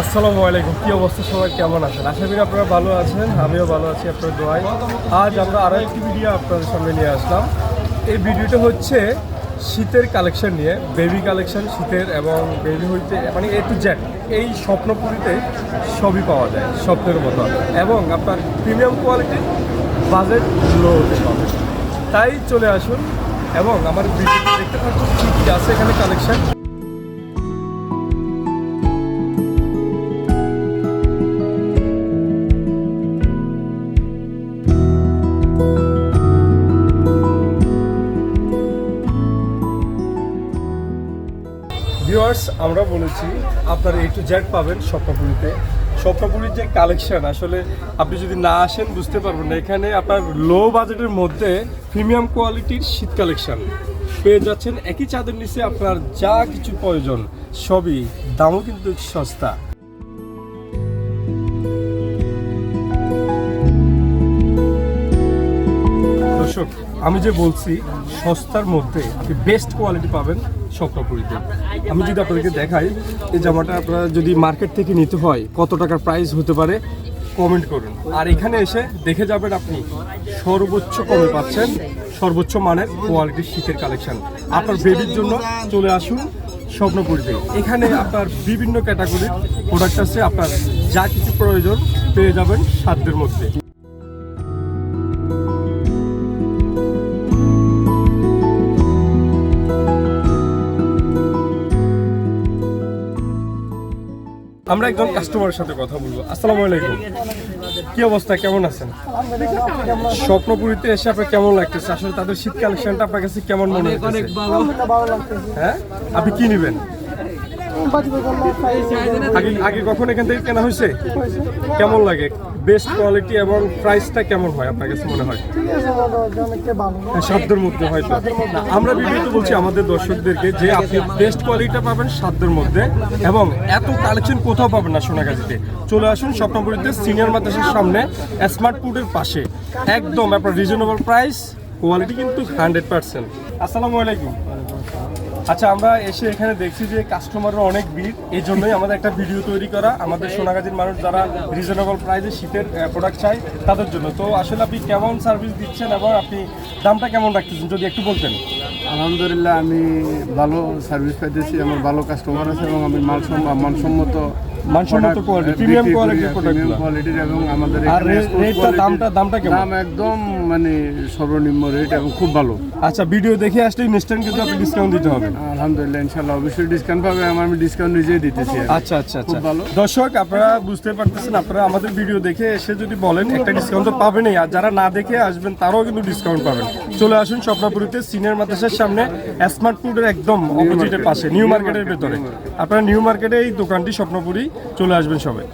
আসসালামু আলাইকুম। কি অবস্থা সবাই? কেমন আছেন? আশা করি আপনারা ভালো আছেন, আমিও ভালো আছি আপনার দোয়াই আজ আমরা আরও একটি ভিডিও আপনাদের সামনে নিয়ে আসলাম। এই ভিডিওটা হচ্ছে শীতের কালেকশন নিয়ে বেবি কালেকশন শীতের এবং বেবি হইতে মানে এ টু জেড এই স্বপ্নপুরীতে সবই পাওয়া যায়, স্বপ্নের মতো। এবং আপনার প্রিমিয়াম কোয়ালিটি বাজেট লো হতে পাবে তাই চলে আসুন এবং আমার ভিডিও দেখতে পাচ্ছেন কী কী আছে এখানে কালেকশন ভিউয়ার্স আমরা বলেছি আপনার এ টু জেড পাবেন স্বপ্নপুরীতে। স্বপ্নপুরীর যে কালেকশন আসলে আপনি যদি না আসেন বুঝতে পারবেন না। এখানে আপনার লো বাজেটের মধ্যে প্রিমিয়াম কোয়ালিটির শীত কালেকশন পেয়ে যাচ্ছেন। একই চাঁদের নিচে আপনার যা কিছু প্রয়োজন, সবই। দামও কিন্তু সস্তা। দর্শক, আমি যে বলছি, সস্তার মধ্যে আপনি বেস্ট কোয়ালিটি পাবেন স্বপ্নপুরীতে। আমি যদি আপনাদেরকে দেখাই, এই জামাটা আপনারা যদি মার্কেট থেকে নিতে হয়, কত টাকার প্রাইস হতে পারে কমেন্ট করুন। আর এখানে এসে দেখে যাবেন আপনি, সর্বোচ্চ কমে পাচ্ছেন, সর্বোচ্চ মানের কোয়ালিটির শীতের কালেকশন আপনার বেবির জন্য চলে আসুন স্বপ্নপুরীতে। এখানে আপনার বিভিন্ন ক্যাটাগরির প্রোডাক্ট আছে, আপনার যা কিছু প্রয়োজন পেয়ে যাবেন সাধ্যের মধ্যে। আমরা একজন কাস্টমারের সাথে কথা বলব। আসসালামু আলাইকুম। কি অবস্থা? কেমন আছেন? স্বপ্নপুরীতে এসে আপনার কেমন লাগতেছে? আসলে তাদের শীত কালেকশনটা আপনার কাছে কেমন মনে হচ্ছে হ্যাঁ? আপনি কি নেবেন? আগে কখন এখান থেকে কেনা হয়েছে? কেমন লাগে? বেস্ট কোয়ালিটি এবং প্রাইসটা কেমন হয় আপনার কাছে মনে হয়? ভালো সাধ্যের মধ্যে হয়তো। আমরা বিভিন্ন বলছি আমাদের দর্শকদেরকে যে আপনি বেস্ট কোয়ালিটিটা পাবেন সাধ্যের মধ্যে এবং এত কালেকশন কোথাও পাবেন না সোনাগাছিতে চলে আসুন স্বপ্নপুরীতে সিনিয়র মাদ্রাসার সামনে স্মার্ট ফুডের পাশে। একদম আপনার রিজনেবল প্রাইস কোয়ালিটি কিন্তু হান্ড্রেড পার্সেন্ট আসসালামু আলাইকুম। আচ্ছা। আমরা এসে এখানে দেখছি যে কাস্টমাররা অনেক ভিড় এই জন্যই আমাদের একটা ভিডিও তৈরি করা। আমাদের সোনাগাজীর মানুষ যারা রিজনেবল প্রাইসে শীতের প্রোডাক্ট চাই তাদের জন্য। তো আসলে আপনি কেমন সার্ভিস দিচ্ছেন এবং আপনি দামটা কেমন রাখতেছেন যদি একটু বলতেন? আলহামদুলিল্লাহ আমি ভালো সার্ভিস পাইতেছি আমার ভালো কাস্টমার আছে এবং আমি মানসম্ম মানসম্মত মানসম্মত product প্রিমিয়ামগুলো। কোয়ালিটির এবং আমাদের আর রেটটা দামটা দামটা কেমন? দাম একদম মানে সর্বনিম্ন রেট এবং খুব ভালো। আচ্ছা ভিডিও দেখে আসলে ইনস্ট্যান্ট কিন্তু আপনি ডিসকাউন্ট দিতে হবে। আলহামদুলিল্লাহ ইনশাল্লাহ অবশ্যই ডিসকাউন্ট পাবে আমার আমি ডিসকাউন্ট নিজেই দিতেছি আচ্ছা আচ্ছা আচ্ছা। ভালো। দর্শক আপনারা বুঝতে পারতেছেন আপনারা আমাদের ভিডিও দেখে এসে যদি বলেন একটা ডিসকাউন্ট তো পাবেনই। আর যারা না দেখে আসবেন তারাও কিন্তু ডিসকাউন্ট পাবেন। চলে আসুন স্বপ্নপুরীতে সিনিয়র সামনে স্মার্ট ফুডের একদম অপোজিটের পাশে নিউ মার্কেটের ভেতরে। আপনারা নিউ মার্কেটে এই দোকানটি স্বপ্নপুরি চলে আসবেন সবাই